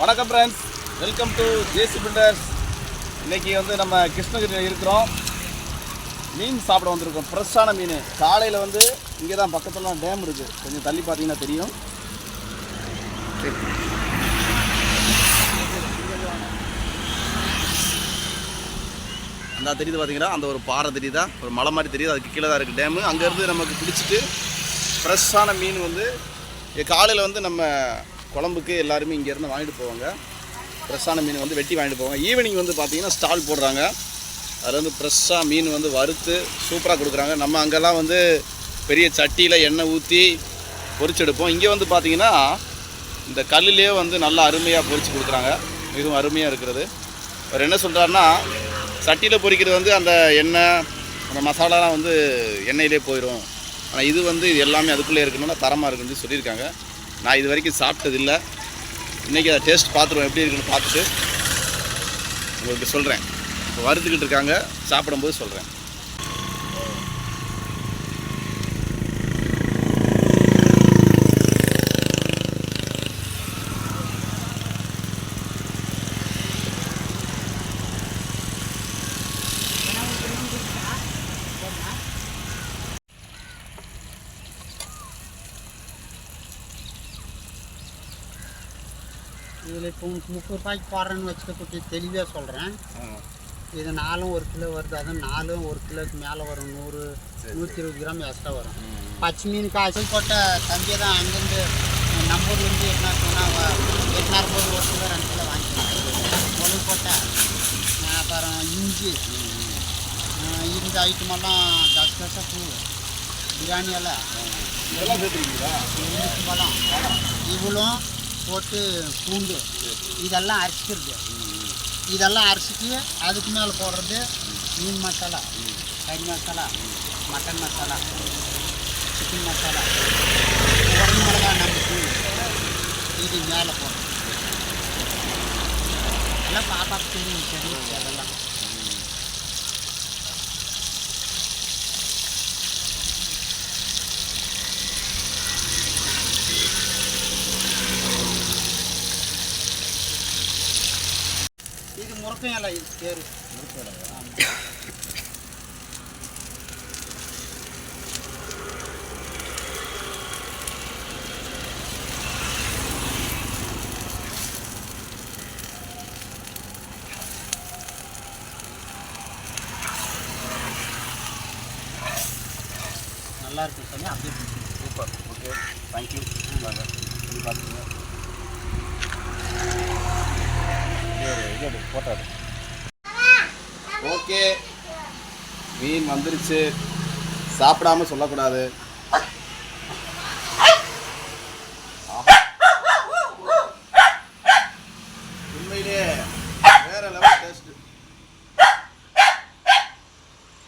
வணக்கம் friends welcome to JC builders இன்னைக்கு வந்து நம்ம கிருஷ்ணகிரியில் இருக்கிறோம். மீன் சாப்பிட வந்திருக்கோம். ஃப்ரெஷ்ஷான மீன். காலையில் வந்து இங்கே தான் பக்கத்துலலாம் டேம் இருக்குது கொஞ்சம் தள்ளி பார்த்தீங்கன்னா தெரியும். அந்த தெரியுது பார்த்தீங்கன்னா அந்த ஒரு பாறை தெரியுதா? ஒரு மலை மாதிரி தெரியுது. அதுக்கு கீழே தான் இருக்குது டேமு. அங்கேருந்து நமக்கு பிடிச்சிட்டு ஃப்ரெஷ்ஷான மீன் வந்து காலையில் வந்து நம்ம குழம்புக்கு எல்லாருமே இங்கேருந்து வாங்கிட்டு போவாங்க. ஃப்ரெஷ்ஷான மீன் வந்து வெட்டி வாங்கிட்டு போவாங்க. ஈவினிங் வந்து பார்த்தீங்கன்னா ஸ்டால் போடுறாங்க. அதில் வந்து ஃப்ரெஷ்ஷாக மீன் வந்து வறுத்து சூப்பராக கொடுக்குறாங்க. நம்ம அங்கெல்லாம் வந்து பெரிய சட்டியில் எண்ணெய் ஊற்றி பொறிச்செடுப்போம் இங்கே வந்து பார்த்தீங்கன்னா இந்த கல்லுலேயே வந்து நல்லா அருமையாக பொரிச்சு கொடுக்குறாங்க. மிகவும் அருமையாக இருக்கிறது. அவர் என்ன சொல்கிறாருன்னா சட்டியில் பொரிக்கிறது வந்து அந்த எண்ணெய் அந்த மசாலாலாம் வந்து எண்ணெயிலே போயிடும் ஆனால் இது வந்து இது எல்லாமே அதுக்குள்ளே இருக்கணும்னா தரமாக இருக்குன்னு சொல்லியிருக்காங்க நான் இது வரைக்கும் சாப்பிட்டதில்லை. இன்றைக்கி அதை டேஸ்ட் பார்த்துருவோம் எப்படி இருக்குன்னு பார்த்துட்டு உங்களுக்கு சொல்கிறேன் இப்போ வறுத்துக்கிட்டு இருக்காங்க சாப்பிடும்போது சொல்கிறேன் இதில் இப்போ உனக்கு முப்பது ரூபாய்க்கு போடுறேன்னு வச்சுக்க குட்டி தெளிவாக சொல்கிறேன். இது நாலும் ஒரு கிலோ வருது அதுவும் நாலும் ஒரு கிலோக்கு மேலே வரும். நூறு நூற்றி இருபது கிராம் எக்ஸ்ட்ரா வரும். பச்சை மீன் காய்ச்சல் போட்ட தம்பியை தான் அங்கேருந்து நம்ம ஊர்லேருந்து எட்டுனா சொன்னால் எட்டுனார் போது ஒரு கிலோ ரெண்டு கிலோ வாங்கிக்கலாம் முளகு போட்ட அப்புறம் இஞ்சி. இந்த ஐட்டமெல்லாம் தஸ் தசா பூ பிரியாணி எல்லாம். பழம் இவ்வளோ போட்டு பூண்டு. இதெல்லாம் அரைச்சிக்கிறது. இதெல்லாம் அரைச்சிட்டு அதுக்கு மேலே போடுறது மீன் மசாலா கறி மசாலா மட்டன் மசாலா சிக்கன் மசாலா. உடம்பு மிளகா நம்ம தூள் இது மேலே போடுறது. எல்லாம் பாப்பாக்கு தெரியும் தெரியும் அதெல்லாம். இது முறக்கம் இலை இது பேர் ஆமாம் நல்லா இருக்கும் சாமி அப்படியே சூப்பர் ஓகே தேங்க்யூ வாங்க இது பார்த்துங்க போட்டாரு ஓகே. மீன் வந்துருச்சு. சாப்பிடாம சொல்லக்கூடாது.